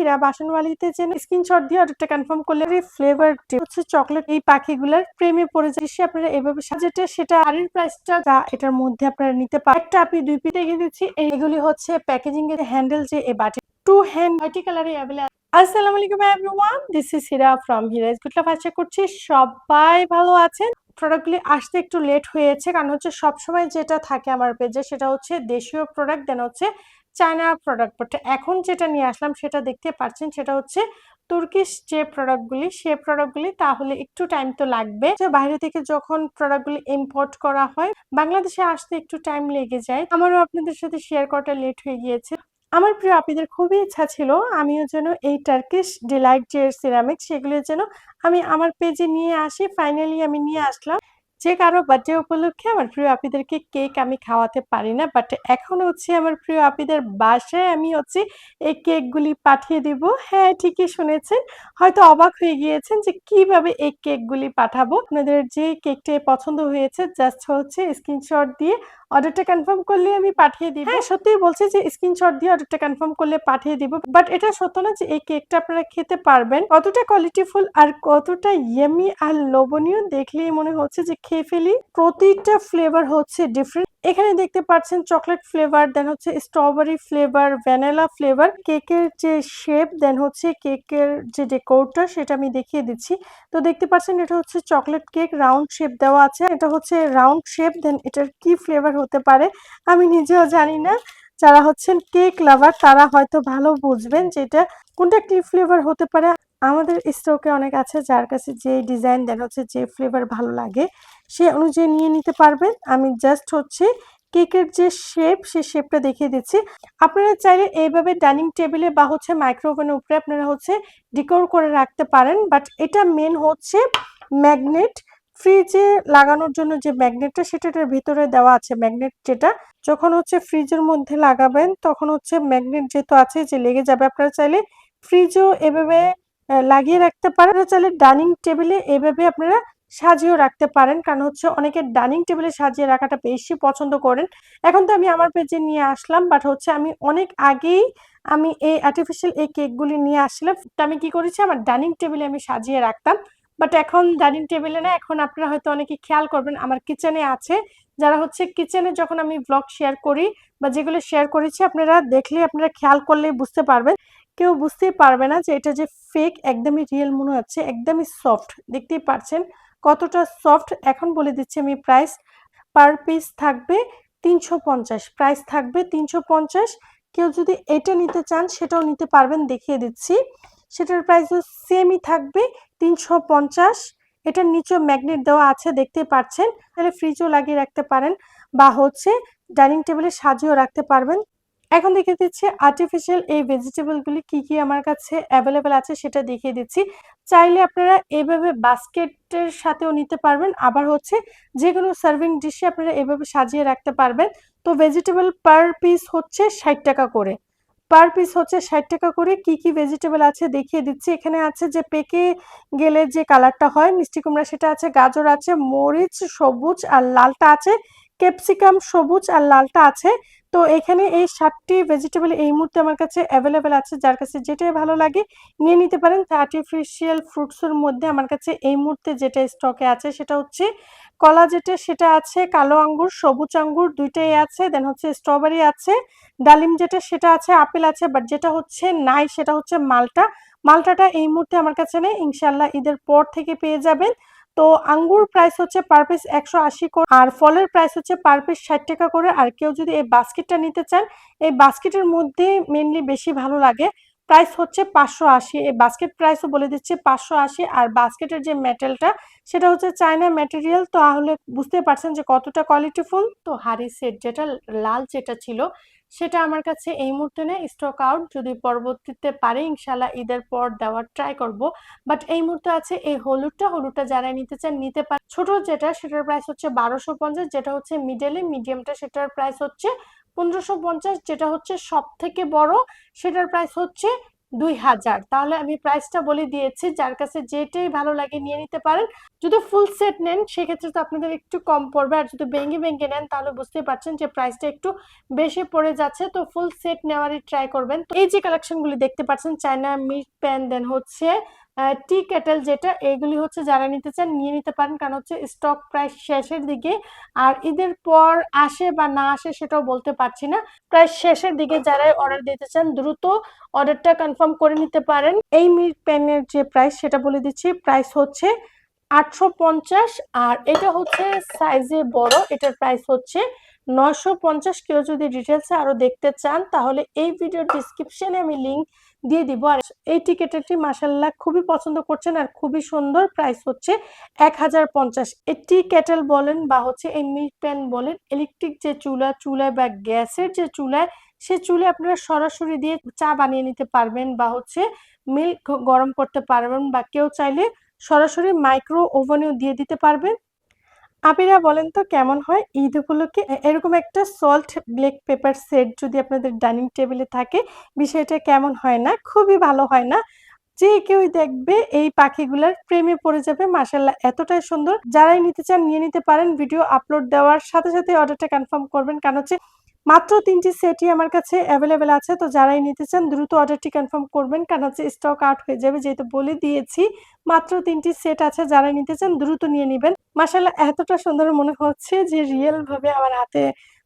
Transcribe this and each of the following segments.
হীরা বাসনওয়ালিতে যেন স্ক্রিনশট দিয়ে অর্ডারটা কনফার্ম করলে ফ্লেভার হচ্ছে চকলেট এই পাখিগুলার প্রেমে পড়ে যায়। সে আপনারা এভাবে সাজেটে সেটা আরের প্রাইসটা যা এটার মধ্যে আপনারা নিতে পারেন একটা আপনি দুই পিতে গিয়ে দিচ্ছি এইগুলি হচ্ছে প্যাকেজিং এর হ্যান্ডেল যে এই বাটি টু হ্যান্ড হোয়াইটি কালারে অ্যাভেলেবল আসসালামু আলাইকুম everyone this is Hira from Hira's good love আশা করছি সবাই ভালো আছেন। প্রোডাক্টগুলি আসতে একটু লেট হয়েছে, কারণ হচ্ছে সবসময় যেটা থাকে আমার পেজে সেটা হচ্ছে দেশীয় প্রোডাক্ট দেন হচ্ছে চায়না প্রোডাক্ট বাট এখন যেটা নিয়ে আসলাম সেটা দেখতে পাচ্ছেন সেটা হচ্ছে তুর্কিশ যে প্রোডাক্টগুলি সে প্রোডাক্টগুলি তাহলে একটু টাইম তো লাগবে। বাইরে থেকে যখন প্রোডাক্টগুলি ইম্পোর্ট করা হয়, বাংলাদেশে আসতে একটু টাইম লেগে যায়। আমারও আপনাদের সাথে শেয়ার করাটা লেট হয়ে গিয়েছে। আমার প্রিয় আপিদের খুবই ইচ্ছা ছিল আমিও যেন এই টার্কিশ ডিলাইট যে সিরামিক সেগুলো যেন আমি আমার পেজে নিয়ে আসি। ফাইনালি আমি নিয়ে আসলাম। যে কারও বার্থডে উপলক্ষে আমার প্রিয় আপিদেরকে কেক আমি খাওয়াতে পারি না বাট এখন হচ্ছে আমার প্রিয় আপিদের বাসায় আমি হচ্ছে এই কেকগুলি পাঠিয়ে দিব। হ্যাঁ ঠিকই শুনেছেন। হয়তো অবাক হয়ে গিয়েছেন যে কীভাবে এই কেকগুলি পাঠাবো। আপনাদের যে কেকটা পছন্দ হয়েছে জাস্ট হচ্ছে স্ক্রিনশট দিয়ে অর্ডারটা কনফার্ম করলে আমি পাঠিয়ে দিব। হ্যাঁ। সত্যিই বলছি যে স্ক্রিনশট দিয়ে অর্ডারটা কনফার্ম করলে পাঠিয়ে দিব বাট এটা সত্য না যে এই কেকটা আপনারা খেতে পারবেন। কতটা কোয়ালিটিফুল আর কতটা ইয়েমি আর লোভনীয় দেখলেই মনে হচ্ছে যে খেয়ে ফেলি। প্রতিটা ফ্লেভার হচ্ছে ডিফারেন্ট এখানে দেখতে পাচ্ছেন চকলেট ফ্লেভার দেন হচ্ছে স্ট্রবেরি ফ্লেভার ভ্যানিলা ফ্লেভার কেকের যে শেপ দেন হচ্ছে কেকের যে ডেকোরটা সেটা আমি দেখিয়ে দিচ্ছি। তো দেখতে পাচ্ছেন এটা হচ্ছে চকলেট কেক রাউন্ড শেপ দেওয়া আছে। এটা হচ্ছে রাউন্ড শেপ দেন এটার কি ফ্লেভার হতে পারে, আমি নিজেও জানি না। যারা হচ্ছেন কেক লাভার তারা হয়তো ভালো বুঝবেন যে এটা কোনটা কি ফ্লেভার হতে পারে। আমাদের স্টকে অনেক আছে যার কাছে যে ডিজাইন দেন হচ্ছে যে ফ্লেভার ভালো লাগে। সে অনুযায়ী নিয়ে নিতে পারবেন। আমি জাস্ট হচ্ছে কেকের যে শেপ সে শেপটা দেখিয়ে দিচ্ছি। আপনারা চাইলে এইভাবে ডাইনিং টেবিলে বা হচ্ছে মাইক্রোওভেনের উপরে আপনারা হচ্ছে ডিকোর করে রাখতে পারেন। বাট এটা মেন হচ্ছে ম্যাগনেট ফ্রিজে লাগানোর জন্য যে ম্যাগনেটটা সেটার ভিতরে দেওয়া আছে ম্যাগনেট যেটা। যখন হচ্ছে ফ্রিজের মধ্যে লাগাবেন, তখন হচ্ছে ম্যাগনেট যেহেতু আছে, যে লেগে যাবে, আপনারা চাইলে ফ্রিজও এভাবে লাগিয়ে রাখতে পারেন। চাইলে ডাইনিং টেবিলে এভাবে আপনারা সাজিয়েও রাখতে পারেন। কারণ হচ্ছে অনেকে ডাইনিং টেবিলে সাজিয়ে রাখাটা বেশি পছন্দ করেন। এখন তো আমি আমার পেজে নিয়ে আসলাম বাট হচ্ছে আমি অনেক আগেই আমি এই আর্টিফিশিয়াল এই কেকগুলি নিয়ে আসলাম আমি কি করেছি, আমার ডাইনিং টেবিলে আমি সাজিয়ে রাখতাম। বাট এখন ডাইনিং টেবিলে না, এখন আপনারা হয়তো অনেকে খেয়াল করবেন, আমার কিচেনে আছে। যারা হচ্ছে কিচেনে যখন আমি ব্লগ শেয়ার করি বা যেগুলো শেয়ার করেছি, আপনারা দেখলে আপনারা খেয়াল করলেই বুঝতে পারবেন। কেউ বুঝতেই পারবে না যে এটা যে ফেক একদমই রিয়েল মনে হচ্ছে, একদমই সফট দেখতেই পাচ্ছেন কতটা সফট? এখন বলে দিচ্ছি আমি প্রাইস পার পিস থাকবে তিনশো পঞ্চাশ। প্রাইস থাকবে তিনশো পঞ্চাশ। কেউ যদি এটা নিতে চান, সেটাও নিতে পারবেন, দেখিয়ে দিচ্ছি। সেটার প্রাইসও সেমই থাকবে তিনশো পঞ্চাশ। এটার নিচেও ম্যাগনেট দেওয়া আছে, দেখতে পাচ্ছেন। তাহলে ফ্রিজও লাগিয়ে রাখতে পারেন বা হচ্ছে ডাইনিং টেবিলে সাজিয়েও রাখতে পারবেন। এখন দেখে দিচ্ছি আর্টিফিশিয়াল এই ভেজিটেবলগুলি কি কি আমার কাছে অ্যাভেলেবেল আছে সেটা দেখিয়ে দিচ্ছি। চাইলে আপনারা এভাবে বাস্কেটের সাথেও নিতে পারবেন, আবার হচ্ছে যে কোনো সার্ভিং ডিশে আপনারা এভাবে সাজিয়ে রাখতে পারবেন। তো ভেজিটেবল পার পিস হচ্ছে ষাট টাকা করে। পার পিস হচ্ছে ষাট টাকা করে। কি কি ভেজিটেবল আছে দেখিয়ে দিচ্ছি। এখানে আছে যে পেকে গেলে যে কালারটা হয়, মিষ্টি কুমড়া সেটা আছে, গাজর আছে, মরিচ, সবুজ আর লালটা আছে। ক্যাপসিকাম সবুজ আর লালটা আছে। তো এখানে এই সাতটি ভেজিটেবল এই মুহূর্তে আমার কাছে অ্যাভেলেবেল আছে, যার কাছে যেটাই ভালো লাগে নিয়ে নিতে পারেন। আর্টিফিশিয়াল ফ্রুটসের মধ্যে আমার কাছে এই মুহূর্তে যেটা স্টকে আছে সেটা হচ্ছে কলা যেটা, সেটা আছে কালো আঙ্গুর, সবুজ আঙ্গুর দুইটাই আছে। দেন হচ্ছে স্ট্রবেরি আছে, ডালিম যেটা, সেটা আছে, আপেল আছে বাট যেটা হচ্ছে নাই সেটা হচ্ছে মালটা। মালটাটা এই মুহূর্তে আমার কাছে নেই। ইনশাল্লাহ ঈদের পর থেকে পেয়ে যাবেন। তো আঙ্গুর প্রাইস হচ্ছে পার পিস একশো আশি করে, আর ফলের প্রাইস হচ্ছে পার পিস ষাট টাকা করে। আর কেউ যদি এই বাস্কেটটা নিতে চান, এই বাস্কেটের মধ্যে মেনলি বেশি ভালো লাগে। প্রাইস হচ্ছে পাঁচশো আশি, এই বাস্কেট প্রাইসও বলে দিচ্ছে পাঁচশো আশি। আর বাস্কেটের যে মেটেলটা সেটা হচ্ছে চায়না ম্যাটেরিয়াল তাহলে বুঝতে পারছেন যে কতটা কোয়ালিটিফুল তো হারি সেট যেটা, লাল যেটা ছিল সেটা আমার কাছে এই মুহূর্তে নেই। স্টক আউট যদি পরবর্তীতে পারে ইনশাল্লাহ ঈদের পর দেওয়ার ট্রাই করব। বাট এই মুহূর্তে আছে এই হলুদটা। হলুদটা যারা নিতে চান, নিতে পারে ছোট যেটা, সেটার প্রাইস হচ্ছে বারোশো পঞ্চাশ, যেটা হচ্ছে মিডলে মিডিয়ামটা সেটার প্রাইস হচ্ছে পনেরোশো পঞ্চাশ, যেটা হচ্ছে সব থেকে বড়, সেটার প্রাইস হচ্ছে দুই হাজার। তাহলে আমি প্রাইসটা বলে দিয়েছি, যার কাছে যেটাই ভালো লাগে নিয়ে নিতে পারেন। যদি ফুল সেট নেন, সেক্ষেত্রে তো আপনাদের একটু কম পড়বে। আর যদি ভেঙে ভেঙে নেন, তাহলে বুঝতে পারছেন যে প্রাইসটা একটু বেশি পড়ে যাচ্ছে। তো ফুল সেট নেওয়ারই ট্রাই করবেন। তো এই যে কালেকশনগুলি দেখতে পাচ্ছেন চায়না মিট প্যান দেন হচ্ছে টি কেটেল যেটা, এগুলি হচ্ছে যারা নিতে চান নিয়ে নিতে পারেন, কারণ হচ্ছে স্টক প্রায় শেষের দিকে। আর ঈদের পর আসে বা না আসে সেটাও বলতে পারছি না। প্রায় শেষের দিকে যারাই অর্ডার দিতে চান, দ্রুত অর্ডারটা কনফার্ম করে নিতে পারেন। এই মিল্ক প্যানের যে প্রাইস সেটা বলে দিচ্ছি প্রাইস হচ্ছে আটশো পঞ্চাশ, আর এটা হচ্ছে সাইজে বড়। এটার প্রাইস হচ্ছে নয়শো পঞ্চাশ। কেউ যদি ডিটেলসে আরও দেখতে চান, তাহলে এই ভিডিওর ডিসক্রিপশনে আমি লিংক দিয়ে দিব। আর এই টিকেটটি মাসাল্লাহ খুবই পছন্দ করছেন আর খুবই সুন্দর প্রাইস হচ্ছে এক হাজার পঞ্চাশ। এটি কেটেল বলেন বা হচ্ছে মিল্ক প্যান বলেন, ইলেকট্রিক যে চুলা, চুলায় বা গ্যাসের যে চুলায়, সে চুলে আপনারা সরাসরি দিয়ে চা বানিয়ে নিতে পারবেন বা হচ্ছে মিল্ক গরম করতে পারবেন বা কেউ চাইলে সরাসরি মাইক্রো ওভেনেও দিয়ে দিতে পারবেন। আপিরা বলেন তো কেমন হয়? ঈদ উপলক্ষে এরকম একটা সল্ট ব্ল্যাক পেপার সেট যদি আপনাদের ডাইনিং টেবিলে থাকে, বিষয়টা কেমন হয় না? খুবই ভালো হয় না। যে কেউ দেখবে এই পাখিগুলার প্রেমে পড়ে যাবে মাসাল্লাহ এতটাই সুন্দর। যারাই নিতে চান, নিয়ে নিতে পারেন। ভিডিও আপলোড দেওয়ার সাথে সাথে অর্ডারটা কনফার্ম করবেন। কারণ হচ্ছে মাত্র তিনটি সেটই আমার কাছে অ্যাভেলেবেল আছে, তো যারাই নিতে চান দ্রুত অর্ডারটি কনফার্ম করবেন। কারণ হচ্ছে স্টক আউট হয়ে যাবে, যেহেতু বলে দিয়েছি, মাত্র তিনটি সেট আছে যারা নিতে চান দ্রুত নিয়ে নেবেন। মাসাল্লাহ এতটা সুন্দর মনে হচ্ছে যে রিয়েল ভাবে আমার হাতে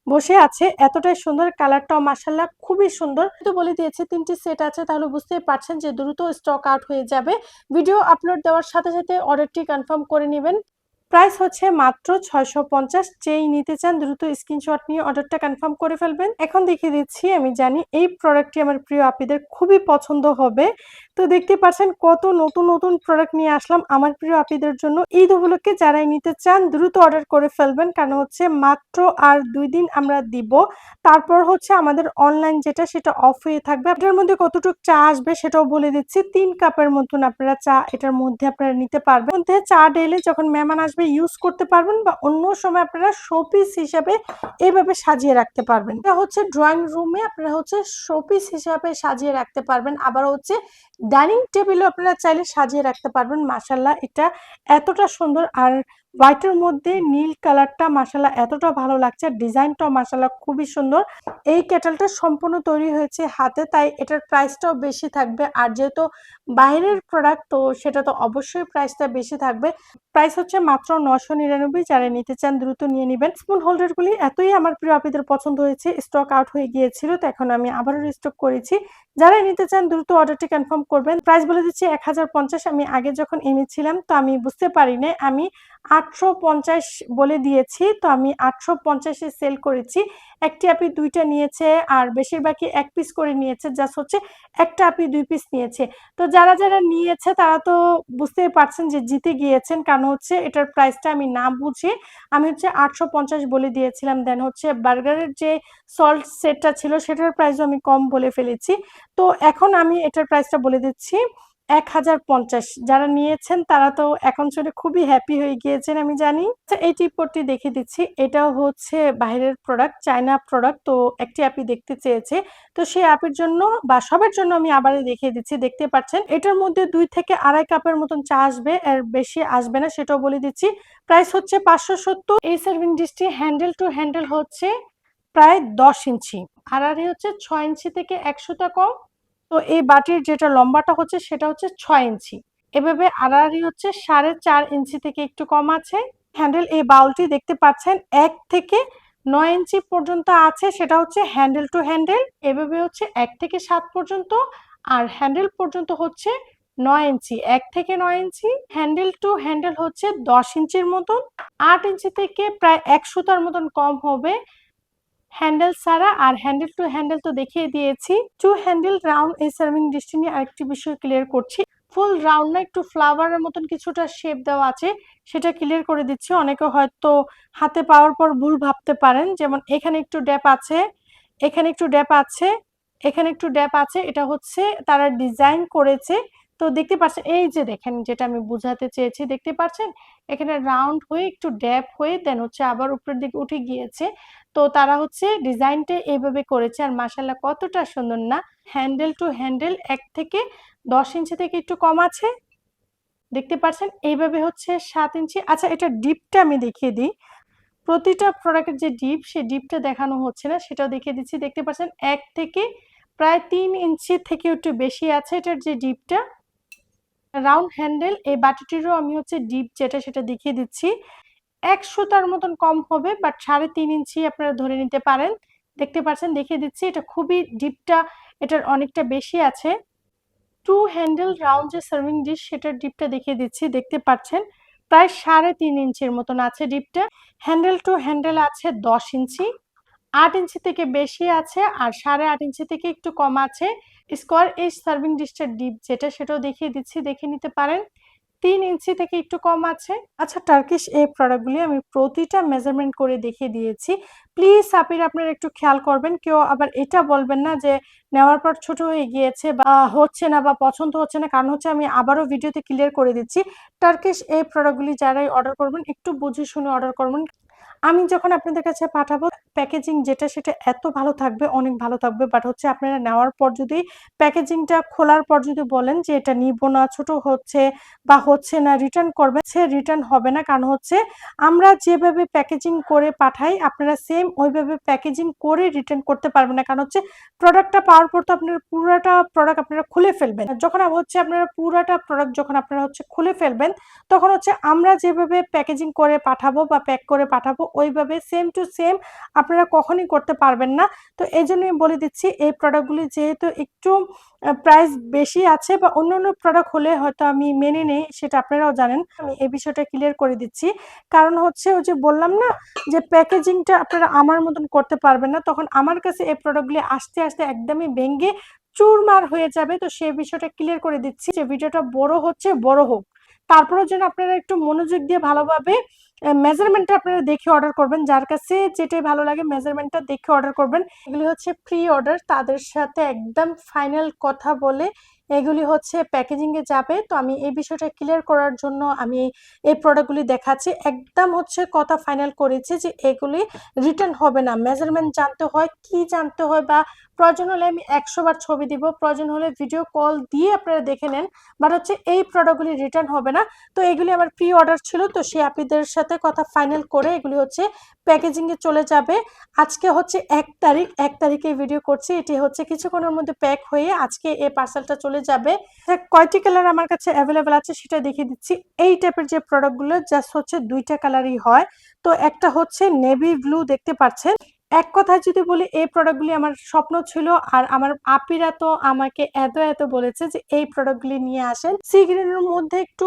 বসে আছে, এতটাই সুন্দর কালারটাও মাসাল্লাহ খুবই সুন্দর। তো বলে দিয়েছে তিনটি সেট আছে, তাহলে বুঝতেই পারছেন যে দ্রুত স্টক আউট হয়ে যাবে। ভিডিও আপলোড দেওয়ার সাথে সাথে অর্ডারটি কনফার্ম করে নেবেন। প্রাইস হচ্ছে মাত্র ছয়শো পঞ্চাশ। যেই নিতে চান দ্রুত স্ক্রিনশট নিয়ে অর্ডারটা কনফার্ম করে ফেলবেন। এখন দেখিয়ে দিচ্ছি, আমি জানি এই প্রোডাক্টটি আমার প্রিয় আপিদের খুবই পছন্দ হবে। তো দেখতে পাচ্ছেন কত নতুন নতুন প্রোডাক্ট নিয়ে আসলাম আমার প্রিয় আপিদের জন্য। ঈদ উপলক্ষে যারাই নিতে চান দ্রুত অর্ডার করে ফেলবেন। কারণ হচ্ছে মাত্র আর দুই দিন আমরা দিব। তারপর হচ্ছে আমাদের অনলাইন যেটা সেটা অফ হয়ে থাকবে। এটার মধ্যে কতটুকু চা আসবে সেটাও বলে দিচ্ছি। তিন কাপের মতন আপনারা চা এটার মধ্যে আপনারা নিতে পারবেন। মধ্যে চা ডেলে যখন মেহমান আসবে ইউজ করতে পারবেন বা অন্য সময় আপনারা শোপিস হিসাবে এইভাবে সাজিয়ে রাখতে পারবেন। এটা হচ্ছে ড্রয়িং রুমে আপনারা হচ্ছে শোপিস হিসাবে সাজিয়ে রাখতে পারবেন। আবার হচ্ছে ডাইনিং টেবিলও আপনারা চাইলে সাজিয়ে রাখতে পারবেন মাসাল্লাহ এটা এতটা সুন্দর আর হোয়াইটের মধ্যে নীল কালারটা মাসাল্লাহ এতটা ভালো লাগছে ডিজাইনটাও মাসাল্লাহ খুবই সুন্দর। এই কেটেলটা সম্পূর্ণ তৈরি হয়েছে হাতে, তাই এটার প্রাইসটাও বেশি থাকবে। আর যেহেতু বাইরের প্রোডাক্ট তো সেটা তো অবশ্যই প্রাইসটা বেশি থাকবে। প্রাইস হচ্ছে মাত্র নশো নিরানব্বই, যারা নিতে চান দ্রুত নিয়ে নেবেন। স্পুন হোল্ডারগুলি এতই আমার প্রিয় আপিদের পছন্দ হয়েছে স্টক আউট হয়ে গিয়েছিল, তো এখন আমি আবারও স্টক করেছি। যারা নিতে চান দ্রুত অর্ডারটি কনফার্ম করবেন। প্রাইস বলে দিচ্ছি এক হাজার পঞ্চাশ, আমি আগে যখন এনেছিলাম, তো আমি বুঝতে পারি আমি আটশো পঞ্চাশ বলে দিয়েছি, তো আমি আটশো পঞ্চাশে সেল করেছি। একটি আপি দুইটা নিয়েছে, আর বেশিরভাগই এক পিস করে নিয়েছে জাস্ট হচ্ছে একটা আপি দুই পিস নিয়েছে। তো যারা যারা নিয়েছে, তারা তো বুঝতেই পারছেন যে জিতে গিয়েছেন, কারণ হচ্ছে এটার প্রাইসটা আমি না বুঝে আমি হচ্ছে আটশো পঞ্চাশ বলে দিয়েছিলাম। দেন হচ্ছে বার্গারের যে সল্ট সেটটা ছিল, সেটার প্রাইসও আমি কম বলে ফেলেছি। তো এখন আমি এটার প্রাইসটা বলে দিচ্ছি। এক হাজার পঞ্চাশ। যারা নিয়েছেন, তারা তো এখন শুনে খুবই হ্যাপি হয়ে গিয়েছেন, আমি জানি। এই টিপটি দেখে দিচ্ছি। এটাও হচ্ছে বাইরের প্রোডাক্ট চায়না প্রোডাক্ট তো একটি অ্যাপি দেখতে চেয়েছে। তো সেই অ্যাপের জন্য বা সবার জন্য আমি আবার দেখিয়ে দিচ্ছি। দেখতে পাচ্ছেন, এটার মধ্যে দুই থেকে আড়াই কাপের মতন চা আসবে আর বেশি আসবে না, সেটাও বলে দিচ্ছি। প্রাইস হচ্ছে পাঁচশো সত্তর। এই সার্ভিং ডিশটি হ্যান্ডেল টু হ্যান্ডেল হচ্ছে প্রায় দশ ইঞ্চি। আর হচ্ছে ছয় ইঞ্চি থেকে একশোটা কম তো এই বাটির যেটা লম্বাটা হচ্ছে সেটা হচ্ছে ছয় ইঞ্চি। এভাবে আড়াআড়ি হচ্ছে সাড়ে চার ইঞ্চি থেকে একটু কম আছে। হ্যান্ডেল এই বাউলটি দেখতে পাচ্ছেন এক থেকে নয় ইঞ্চি পর্যন্ত আছে, সেটা হচ্ছে হ্যান্ডেল টু হ্যান্ডেল। এভাবে হচ্ছে এক থেকে সাত পর্যন্ত আর হ্যান্ডেল পর্যন্ত হচ্ছে নয় ইঞ্চি, এক থেকে নয় ইঞ্চি। হ্যান্ডেল টু হ্যান্ডেল হচ্ছে দশ ইঞ্চির মতন। আট ইঞ্চি থেকে প্রায় এক সুতার মতন কম হবে। হ্যান্ডেল ছাড়া আর হ্যান্ডেল টু হ্যান্ডেল তো দেখিয়ে দিয়েছি। টু হ্যান্ডেল রাউন্ড এই সার্ভিং ডিশটি নিয়ে আরেকটি বিষয় ক্লিয়ার করছি। ফুল রাউন্ড না একটু ফ্লাওয়ারের মতন কিছুটা শেপ দেওয়া আছে, সেটা ক্লিয়ার করে দিচ্ছি। অনেকে হয়তো হাতে পাওয়ার পর ভুল ভাবতে পারেন, যেমন এখানে একটু ড্যাপ আছে, এখানে একটু ড্যাপ আছে, এখানে একটু ড্যাপ আছে, এটা হচ্ছে তারা ডিজাইন করেছে তো দেখতে পাচ্ছেন এই যে দেখেন যেটা আমি বুঝাতে চেয়েছি, দেখতে পাচ্ছেন এখানে রাউন্ড হয়ে একটু ড্যাপ হয়ে দেন হচ্ছে আবার উপরের দিকে উঠে গিয়েছে। তো তারা হচ্ছে ডিজাইনটা এইভাবে করেছে আর মাসাল্লাহ কতটা সুন্দর না। হ্যান্ডেল টু হ্যান্ডেল এক থেকে দশ ইঞ্চি থেকে একটু কম আছে। দেখতে পাচ্ছেন এইভাবে হচ্ছে সাত ইঞ্চি আচ্ছা এটা ডিপটা আমি দেখিয়ে দিই। প্রতিটা প্রোডাক্টের যে ডিপ সে ডিপটা দেখানো হচ্ছে না, সেটাও দেখিয়ে দিচ্ছি। দেখতে পাচ্ছেন এক থেকে প্রায় তিন ইঞ্চি থেকে একটু বেশি আছে এটার যে ডিপটা রাউন্ড হ্যান্ডেল এই বাটিটিরও আমি হচ্ছে ডিপ যেটা সেটা দেখিয়ে দিচ্ছি। এক সুতার মতন কম হবে বাট সাড়ে তিন ইঞ্চি আপনারা ধরে নিতে পারেন। দেখতে পাচ্ছেন, দেখিয়ে দিচ্ছি, এটা খুবই ডিপটা এটার অনেকটা বেশি আছে। টু হ্যান্ডেল রাউন্ড যে সার্ভিং ডিশ সেটার ডিপটা দেখিয়ে দিচ্ছি, দেখতে পাচ্ছেন, প্রায় সাড়ে তিন ইঞ্চির মতন আছে ডিপটা হ্যান্ডেল টু হ্যান্ডেল আছে দশ ইঞ্চি। আট ইঞ্চি থেকে বেশি আছে আর সাড়ে আট ইঞ্চি থেকে একটু কম আছে। স্কোয়ার এই সার্ভিং ডিশটার ডিপ যেটা সেটাও দেখিয়ে দিচ্ছি, দেখে নিতে পারেন। তিন ইঞ্চি থেকে একটু কম আছে। আচ্ছা টার্কিশ এই প্রোডাক্টগুলি আমি প্রতিটা মেজারমেন্ট করে দেখিয়ে দিয়েছি। প্লিজ আপির আপনারা একটু খেয়াল করবেন। কেউ আবার এটা বলবেন না যে নেওয়ার পর ছোট হয়ে গিয়েছে বা হচ্ছে না বা পছন্দ হচ্ছে না। কারণ হচ্ছে আমি আবারও ভিডিওতে ক্লিয়ার করে দিচ্ছি। টার্কিশ এই প্রোডাক্টগুলি যারাই অর্ডার করবেন, একটু বুঝে শুনে অর্ডার করবেন। আমি যখন আপনাদের কাছে পাঠাবো প্যাকেজিং যেটা সেটা এত ভালো থাকবে, অনেক ভালো থাকবে বাট হচ্ছে আপনারা নেওয়ার পর যদি প্যাকেজিংটা খোলার পর যদি বলেন যে এটা নিব না, ছোট হচ্ছে বা হচ্ছে না রিটার্ন করবে, সে রিটার্ন হবে না। কারণ হচ্ছে আমরা যেভাবে প্যাকেজিং করে পাঠাই, আপনারা সেম ওইভাবে প্যাকেজিং করে রিটার্ন করতে পারবেন না। কারণ হচ্ছে প্রোডাক্টটা পাওয়ার পর তো আপনারা পুরোটা প্রোডাক্ট আপনারা খুলে ফেলবেন। যখন হচ্ছে আপনারা পুরোটা প্রোডাক্ট যখন আপনারা হচ্ছে খুলে ফেলবেন, তখন হচ্ছে আমরা যেভাবে প্যাকেজিং করে পাঠাবো বা প্যাক করে পাঠাবো ওইভাবে সেম টু সেম আপনারা কখনই করতে পারবেন না। তো এই জন্যই বলে দিচ্ছি, এই প্রোডাক্টগুলি যেহেতু একটু প্রাইস বেশি আছে বা অন্য অন্য প্রোডাক্ট হলে হয়তো আমি মেনে নেই, সেটা আপনারাও জানেন। আমি এই বিষয়টা ক্লিয়ার করে দিচ্ছি। কারণ হচ্ছে ওই যে বললাম না, যে প্যাকেজিংটা আপনারা আমার মতন করতে পারবেন না, তখন আমার কাছে এই প্রোডাক্টগুলি আসতে আসতে একদমই ভেঙ্গে চুরমার হয়ে যাবে। তো সেই বিষয়টা ক্লিয়ার করে দিচ্ছি যে ভিডিওটা বড় হচ্ছে, বড় হোক। তারপরেও যেন আপনারা একটু মনোযোগ দিয়ে ভালোভাবে মেজারমেন্টটা আপনারা দেখে অর্ডার করবেন। যার কাছে যেটাই ভালো লাগে মেজারমেন্টটা দেখে অর্ডার করবেন। এগুলি হচ্ছে প্রি অর্ডার তাদের সাথে একদম ফাইনাল কথা বলে এগুলি হচ্ছে প্যাকেজিং এ যাবে। তো আমি এই বিষয়টা ক্লিয়ার করার জন্য আমি এই প্রোডাক্টগুলি দেখাচ্ছি। একদম হচ্ছে কথা ফাইনাল করেছি যে এগুলি রিটার্ন হবে না। মেজারমেন্ট জানতে হয়, কি জানতে হয় বা প্রয়োজন হলে আমি একশো বার ছবি দিব, প্রয়োজন হলে ভিডিও কল দিয়ে আপনারা দেখে নেন। বাট হচ্ছে এই প্রোডাক্টগুলি রিটার্ন হবে না। তো এগুলি আমার প্রি অর্ডার ছিল, তো সে আপনাদের সাথে কথা ফাইনাল করে এগুলি হচ্ছে প্যাকেজিং এ চলে যাবে। আজকে হচ্ছে এক তারিখ, এক তারিখে ভিডিও করছি। এটি হচ্ছে কিছুক্ষণের মধ্যে প্যাক হয়ে আজকে এই পার্সেলটা চলে যাবে। কয়টি কালার আমার কাছে অ্যাভেলেবেল আছে সেটা দেখিয়ে দিচ্ছি। এই টাইপের যে প্রোডাক্টগুলো জাস্ট হচ্ছে দুইটা কালারই হয়। তো একটা হচ্ছে নেভি ব্লু দেখতে পাচ্ছেন। এক কথায় যদি বলি, এই প্রোডাক্টগুলি আমার স্বপ্ন ছিল আর আমার আপিরা তো আমাকে এত এত বলেছে যে এই প্রোডাক্টগুলি নিয়ে আসেন। সি গ্রিনের মধ্যে একটু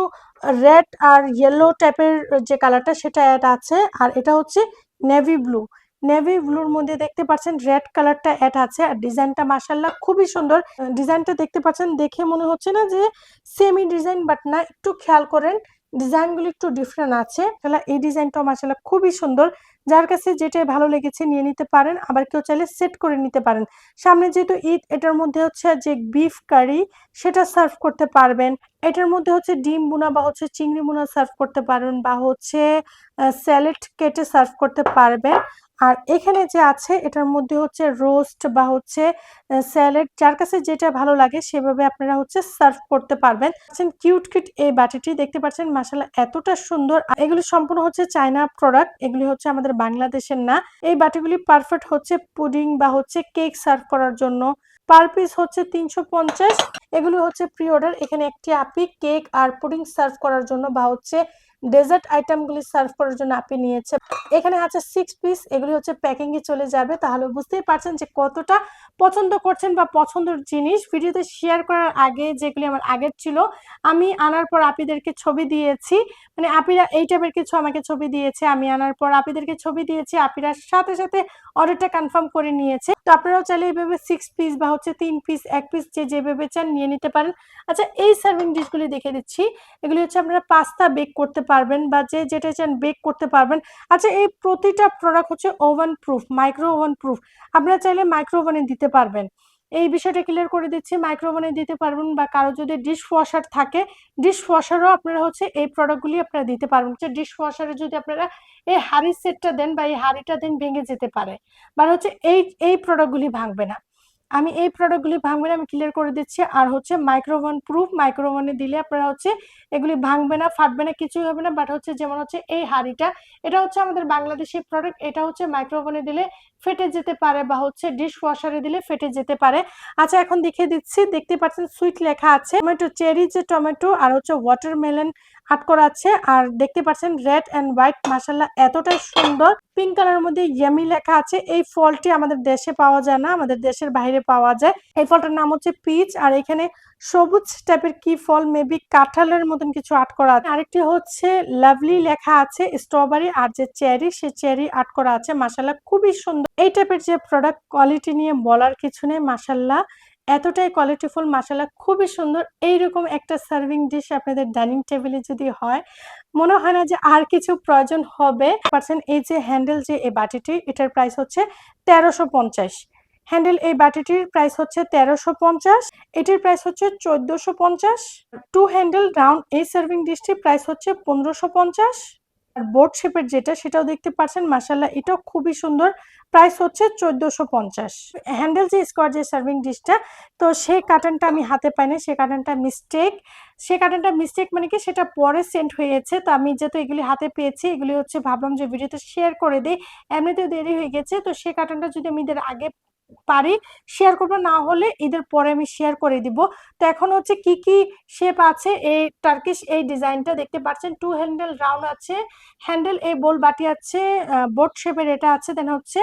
রেড আর ইয়েলো টাইপের যে কালারটা সেটা অ্যাড আছে। আর এটা হচ্ছে নেভি ব্লু নেভি ব্লুর মধ্যে দেখতে পাচ্ছেন রেড কালারটা অ্যাড আছে আর ডিজাইনটা মাসাল্লাহ খুবই সুন্দর। ডিজাইনটা দেখতে পাচ্ছেন দেখে মনে হচ্ছে না যে সেমি ডিজাইন বাট না, একটু খেয়াল করেন। ডিজাইনগুলো একটু ডিফারেন্ট আছে। তাহলে এই ডিজাইনটা মাসাল্লাহ খুবই সুন্দর। যার কাছে যেটা ভালো লেগেছে নিয়ে নিতে পারেন, আবার কেউ চাইলে সেট করে নিতে পারেন। সামনে যেহেতু ঈদ, এটার মধ্যে হচ্ছে যে বিফ কারি সেটা সার্ভ করতে পারবেন। এটার মধ্যে হচ্ছে ডিম বুনা বা হচ্ছে চিংড়ি বুনা সার্ভ করতে পারবেন বা হচ্ছে স্যালেড কেটে সার্ভ করতে পারবেন। আর এখানে যে আছে, এটার মধ্যে হচ্ছে রোস্ট বা হচ্ছে স্যালাড যার কাছে যেটা ভালো লাগে সেভাবে আপনারা হচ্ছে সার্ভ করতে পারবেন। কিউট কিট এই বাটিটি, দেখতে পাচ্ছেন মাসালা এতটা সুন্দর। এগুলি সম্পূর্ণ হচ্ছে চায়না প্রোডাক্ট এগুলি হচ্ছে আমাদের বাংলাদেশের না। এই বাটিগুলি পারফেক্ট হচ্ছে পুডিং বা হচ্ছে কেক সার্ভ করার জন্য। পার পিস হচ্ছে তিনশো পঞ্চাশ। এগুলি হচ্ছে প্রি অর্ডার এখানে একটি আপি কেক আর পুডিং সার্ভ করার জন্য বা হচ্ছে ডেজার্ট আইটেমগুলি সার্ভ করার জন্য আপনি নিয়েছে এখানে আছে সিক্স পিস এগুলি হচ্ছে প্যাকিংয়ে চলে যাবে। তাহলে বুঝতেই পারছেন যে কতটা পছন্দ করছেন বা পছন্দের জিনিস। ভিডিওতে শেয়ার করার আগে যেগুলি আমার আগের ছিল, আমি আনার পর আপিদেরকে ছবি দিয়েছি। মানে আপিরা এই টাইপের কিছু আমাকে ছবি দিয়েছে, আমি আনার পর আপিদেরকে ছবি দিয়েছি। আপিরা সাথে সাথে অর্ডারটা কনফার্ম করে নিয়েছে। তো আপনারাও চাইলে এইভাবে সিক্স পিস বা হচ্ছে তিন পিস এক পিস যে যেভাবে চান নিয়ে নিতে পারেন। আচ্ছা এই সার্ভিং ডিশগুলি দেখে দিচ্ছি। এগুলি হচ্ছে আপনারা পাস্তা বেক করতে পারবেন বা যে যেটা চান বেক করতে পারবেন। আচ্ছা এই প্রতিটা প্রোডাক্ট হচ্ছে oven proof micro oven proof আপনারা চাইলে মাইক্রো ওভেনে দিতে পারবেন। এই বিষয়টা ক্লিয়ার করে দিচ্ছি। মাইক্রোওভেনে দিতে পারবেন বা কারও যদি ডিশ ওয়াশার থাকে ডিশ ওয়াশারও আপনারা হচ্ছে এই প্রোডাক্টগুলি আপনারা দিতে পারবেন। হচ্ছে ডিশ ওয়াশারে যদি আপনারা এই হাড়ির সেটটা দেন বা এই হাড়িটা দেন ভেঙে যেতে পারে, বা হচ্ছে এই এই প্রোডাক্টগুলি ভাঙবে না। আমি এই প্রোডাক্টগুলি ভাঙবে না, আমি ক্লিয়ার করে দিচ্ছি। আর হচ্ছে মাইক্রোওভেন প্রুফ মাইক্রোওভেনে দিলে আপনারা হচ্ছে এগুলি ভাঙবে না, ফাটবে না, কিছুই হবে না। বাট হচ্ছে যেমন হচ্ছে এই হাড়িটা, এটা হচ্ছে আমাদের বাংলাদেশি প্রোডাক্ট এটা হচ্ছে মাইক্রোওভেনে দিলে ফেটে যেতে পারে বা হচ্ছে ডিশ ওয়াশারে দিলে ফেটে যেতে পারে। আচ্ছা এখন দেখিয়ে দিচ্ছি, দেখতে পাচ্ছেন সুইট লেখা আছে। টমেটো চেরি যে টমেটো আর হচ্ছে ওয়াটারমেলন আট করা আছে। আর দেখতে পাচ্ছেন রেড অ্যান্ড হোয়াইট মাসাল্লাহ এতটাই সুন্দর। পিঙ্ক কালারের মধ্যে ইয়ামি লেখা আছে। এই ফলটি আমাদের দেশে পাওয়া যায় না, আমাদের দেশের বাইরে পাওয়া যায়। এই ফলটার নাম হচ্ছে পিচ আর এখানে সবুজ টাইপের কি ফল? মেবি কাঁঠালের মতন কিছু আট করা আছে। আরেকটি হচ্ছে লাভলি লেখা আছে স্ট্রবেরি আর যে চেরি সে চেরি আট করা আছে মাসাল্লাহ খুবই সুন্দর। এই টাইপের যে প্রোডাক্ট কোয়ালিটি নিয়ে বলার কিছু নেই মাসাল্লাহ এতটাই কোয়ালিটিফুল মাসালা খুবই সুন্দর। এইরকম একটা সার্ভিং ডিশ আপনাদের ডাইনিং টেবিলে যদি হয়, মনে হয় না যে আর কিছু প্রয়োজন হবে। পারছেন, এই যে হ্যান্ডেল যে এই বাটিটি, এটার প্রাইস হচ্ছে তেরোশো পঞ্চাশ। হ্যান্ডেল এই বাটিটির প্রাইস হচ্ছে তেরোশো পঞ্চাশ, এটির প্রাইস হচ্ছে চোদ্দশো পঞ্চাশ। টু হ্যান্ডেল রাউন্ড এই সার্ভিং ডিশটির প্রাইস হচ্ছে পনেরোশো পঞ্চাশ। আর বোর্ড শেপের যেটা, সেটাও দেখতে পাচ্ছেন। মাসাল্লাহ এটাও খুবই সুন্দর। প্রাইস হচ্ছে চোদ্দশো পঞ্চাশ। হ্যান্ডেল যে স্কোয়ার যে সার্ভিং ডিশটা তো সেই কার্টনটা আমি হাতে পাইনি সেই কার্টনটা মিস্টেক সে কার্টনটা মিস্টেক মানে কি, সেটা পরে সেন্ড হয়েছে। তো আমি যেহেতু এগুলি হাতে পেয়েছি, এগুলি হচ্ছে ভাবলাম যে ভিডিওতে শেয়ার করে দিই। এমনিতেও দেরি হয়ে গেছে, তো সেই কার্টনটা যদি আমি এদের আগে পারি শেয়ার করব। না হলে ঈদের পরে আমি শেয়ার করে দিব। তো এখন হচ্ছে কি কি শেপ আছে? এই টার্কিশ এই ডিজাইনটা দেখতে পাচ্ছেন। টু হ্যান্ডেল রাউন্ড আছে। হ্যান্ডেল এই বোল বাটি আছে বোট শেপের এটা আছে। দেন হচ্ছে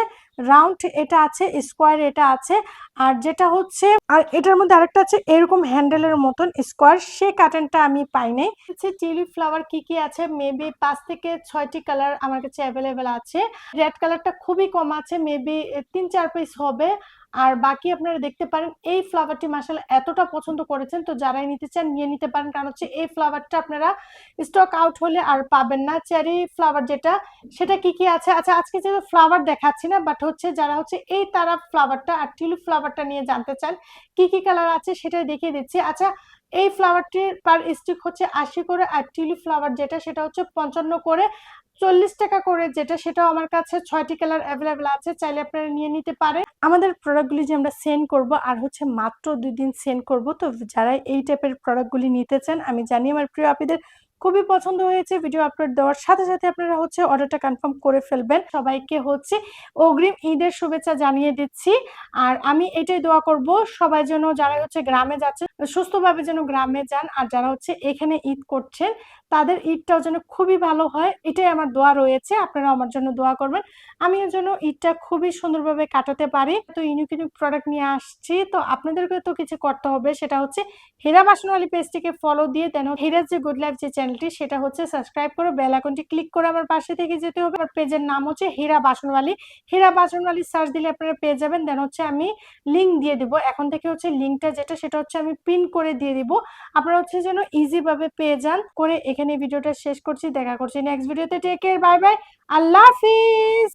রাউন্ড এটা আছে স্কোয়ার এটা আছে। আর যেটা হচ্ছে, আর এটার মধ্যে আরেকটা আছে, এরকম হ্যান্ডেলের মতন স্কোয়ার সে কার্টনটা আমি পাই নাই। হচ্ছে চিলি ফ্লাওয়ার কি কি আছে? মেবি পাঁচ থেকে ছয়টি কালার আমার কাছে অ্যাভেলেবেল আছে। রেড কালারটা খুবই কম আছে। মেবি তিন চার পিস হবে। আর বাকি আপনারা দেখতে পারেন, এই ফ্লাওয়ারটি মাসাল এতটা পছন্দ করেছেন, তো যারাই নিতে চান নিয়ে নিতে পারেন, কারণ হচ্ছে এই ফ্লাওয়ারটা আপনারা স্টক আউট হলে আর পাবেন না। চেরি ফ্লাওয়ার যেটা, সেটা কি কি আছে? আচ্ছা আজকে যেহেতু ফ্লাওয়ার দেখাচ্ছি না বাট হচ্ছে যারা হচ্ছে এই তারা ফ্লাওয়ারটা আর টিউলিপ ফ্লাওয়ারটা নিয়ে জানতে চান, কি কি কালার আছে সেটাই দেখিয়ে দিচ্ছি। আচ্ছা এই ফ্লাওয়ারটির পার স্টিক হচ্ছে আশি করে আর টিউলিপ ফ্লাওয়ার যেটা, সেটা হচ্ছে পঞ্চান্ন করে। চল্লিশ টাকা করে যেটা, সেটাও আমার কাছে ছয়টি কালার অ্যাভেলেবেল আছে, চাইলে আপনারা নিয়ে নিতে পারেন। আমাদের প্রোডাক্টগুলি যে আমরা সেন্ড করব, আর হচ্ছে মাত্র দুই দিন সেন্ড করব, তো যারা এই টাইপের প্রোডাক্টগুলি নিতে চান, আমি জানি আমার প্রিয় আপদের খুবই পছন্দ হয়েছে। ভিডিও আপলোড দেওয়ার সাথে সাথে আপনারা হচ্ছে অর্ডারটা কনফার্ম করে ফেলবেন। সবাইকে হচ্ছে অগ্রিম ঈদের শুভেচ্ছা জানিয়ে দিচ্ছি। আর আমি এটাই দোয়া করব সবাই যেন যারা হচ্ছে গ্রামে যাচ্ছে সুস্থভাবে যেন গ্রামে যান আর যারা হচ্ছে এখানে ঈদ করছেন, তাদের ঈদটাও যেন খুবই ভালো হয়। এটাই আমার দোয়া রয়েছে। আপনারা আমার জন্য দোয়া করবেন। আমি এর জন্য ঈদটা খুবই সুন্দরভাবে কাটাতে পারি। তো ইউনিক ইউনিক প্রোডাক্ট নিয়ে আসছি। তো আপনাদেরকে তো কিছু করতে হবে। সেটা হচ্ছে হীরা বাসনওয়ালি পেজটিকে ফলো দিয়ে দেন। হীরার যে গুড লাইফ যে চ্যানেলটি সেটা হচ্ছে সাবস্ক্রাইব করে বেল আইকনটি ক্লিক করে আমার পাশে থেকে যেতে হবে। আর পেজের নাম হচ্ছে হীরা বাসনওয়ালি হীরা বাসনওয়ালি সার্চ দিলে আপনারা পেয়ে যাবেন। দেন হচ্ছে আমি লিঙ্ক দিয়ে দিব। এখন থেকে হচ্ছে লিঙ্কটা যেটা, সেটা হচ্ছে আমি পিন করে দিয়ে দিব। আপনারা হচ্ছে যেন ইজি ভাবে পেয়ে যান। করে এখানে ভিডিওটা শেষ করছি। দেখা করছি নেক্সট ভিডিওতে টেক কেয়ার বাই বাই আল্লাহ হাফিজ!